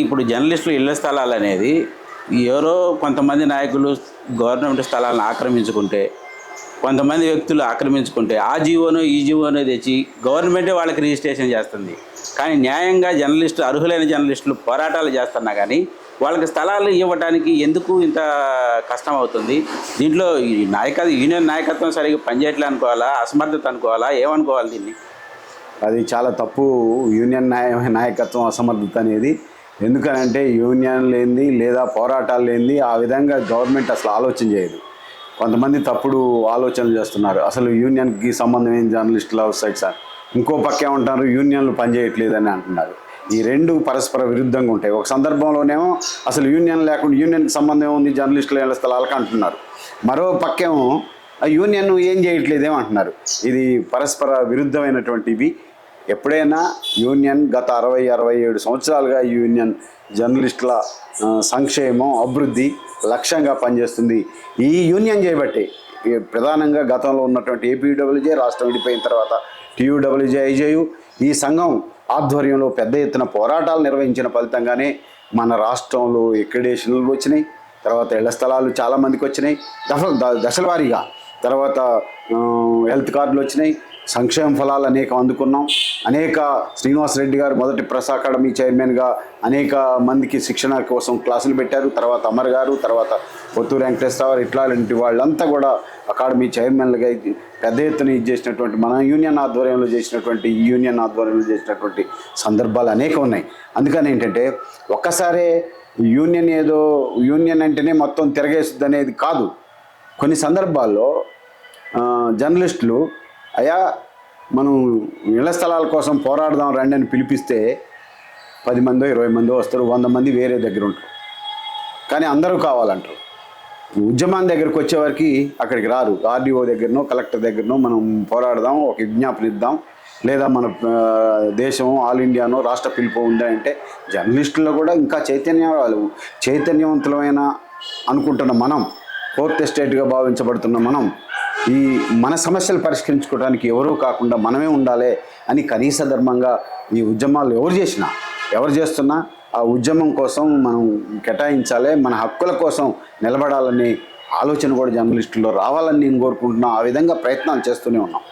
ఇప్పుడు జర్నలిస్టులు ఇళ్ళ స్థలాలు అనేది ఎవరో కొంతమంది నాయకులు గవర్నమెంట్ స్థలాలను ఆక్రమించుకుంటే కొంతమంది వ్యక్తులు ఆక్రమించుకుంటే ఆ జీవోను ఈ జీవోను తెచ్చి గవర్నమెంటే వాళ్ళకి రిజిస్ట్రేషన్ చేస్తుంది. కానీ న్యాయంగా జర్నలిస్టులు అర్హులైన జర్నలిస్టులు పోరాటాలు చేస్తున్నా కానీ వాళ్ళకి స్థలాలు ఇవ్వడానికి ఎందుకు ఇంత కష్టం అవుతుంది? దీంట్లో ఈ నాయక యూనియన్ నాయకత్వం సరిగ్గా పనిచేయట్లే అనుకోవాలా? అసమర్థత అనుకోవాలా? ఏమనుకోవాలి దీన్ని? అది చాలా తప్పు. యూనియన్ నాయ నాయకత్వం అసమర్థత అనేది ఎందుకనంటే యూనియన్ లేనిది లేదా పోరాటాలు లేనిది ఆ విధంగా గవర్నమెంట్ అసలు ఆలోచన చేయదు. కొంతమంది తప్పుడు ఆలోచనలు చేస్తున్నారు. అసలు యూనియన్కి సంబంధమైన జర్నలిస్టులు అవుట్ సైడ్ సార్? ఇంకో పక్కే ఉంటారు యూనియన్లు పనిచేయట్లేదని అంటున్నారు. ఈ రెండు పరస్పర విరుద్ధంగా ఉంటాయి. ఒక సందర్భంలోనేమో అసలు యూనియన్ లేకుండా యూనియన్కి సంబంధం ఏముంది? జర్నలిస్టులు ఏళ్ళ స్థలాలకు అంటున్నారు. మరో పక్కేమో ఆ యూనియన్ ఏం చేయట్లేదేమో అంటున్నారు. ఇది పరస్పర విరుద్ధమైనటువంటివి. ఎప్పుడైనా యూనియన్ గత అరవై అరవై ఏడు సంవత్సరాలుగా యూనియన్ జర్నలిస్టుల సంక్షేమం అభివృద్ధి లక్ష్యంగా పనిచేస్తుంది. ఈ యూనియన్ చేయబట్టి ప్రధానంగా గతంలో ఉన్నటువంటి ఏపీడబ్ల్యూజే రాష్ట్రం విడిపోయిన తర్వాత టీయూడబ్ల్యూజే ఐజేయు ఈ సంఘం ఆధ్వర్యంలో పెద్ద ఎత్తున పోరాటాలు నిర్వహించిన ఫలితంగానే మన రాష్ట్రంలో ఎక్రిడేషన్లు వచ్చినాయి. తర్వాత ఇళ్ళ స్థలాలు చాలామందికి వచ్చినాయి. దశ దశల వారీగా తర్వాత హెల్త్ కార్డులు వచ్చినాయి. సంక్షేమ ఫలాలు అనేక అందుకున్నాం. అనేక శ్రీనివాస్ రెడ్డి గారు మొదటి ప్రెస్ అకాడమీ చైర్మన్గా అనేక మందికి శిక్షణ కోసం క్లాసులు పెట్టారు. తర్వాత అమర్ గారు తర్వాత పొత్తూరు వెంకటేశ్వరరావు ఇట్లాంటి వాళ్ళంతా కూడా అకాడమీ చైర్మన్లుగా పెద్ద ఎత్తున ఇది చేసినటువంటి మన యూనియన్ ఆధ్వర్యంలో చేసినటువంటి యూనియన్ ఆధ్వర్యంలో చేసినటువంటి సందర్భాలు అనేక ఉన్నాయి. అందుకని ఏంటంటే ఒక్కసారే యూనియన్ ఏదో యూనియన్ అంటేనే మొత్తం తిరగేస్తుంది అనేది కాదు. కొన్ని సందర్భాల్లో జర్నలిస్టులు అయా మనం ఇళ్ళ స్థలాల కోసం పోరాడదాం రండి అని పిలిపిస్తే పది మందో ఇరవై మందో వస్తారు వంద మంది వేరే దగ్గర ఉంటారు. కానీ అందరూ కావాలంటారు. ఉద్యమం దగ్గరికి వచ్చేవారికి అక్కడికి రారు. ఆర్డీఓ దగ్గరనో కలెక్టర్ దగ్గరనో మనం పోరాడదాం ఒక విజ్ఞాపన ఇద్దాం. లేదా మన దేశం ఆల్ ఇండియానో రాష్ట్ర పిలుపు ఉంది అంటే జర్నలిస్టుల్లో కూడా ఇంకా చైతన్య చైతన్యవంతులమైన అనుకుంటున్న మనం ఫోర్త్ ఎస్టేట్గా భావించబడుతున్న మనం ఈ మన సమస్యలు పరిష్కరించుకోవడానికి ఎవరూ కాకుండా మనమే ఉండాలి అని కనీస ధర్మంగా ఈ ఉద్యమాలు ఎవరు చేసినా ఎవరు చేస్తున్నా ఆ ఉద్యమం కోసం మనం కేటాయించాలి మన హక్కుల కోసం నిలబడాలని ఆలోచన కూడా జర్నలిస్టుల్లో రావాలని నేను కోరుకుంటున్నా. ఆ విధంగా ప్రయత్నాలు చేస్తూనే ఉన్నాం.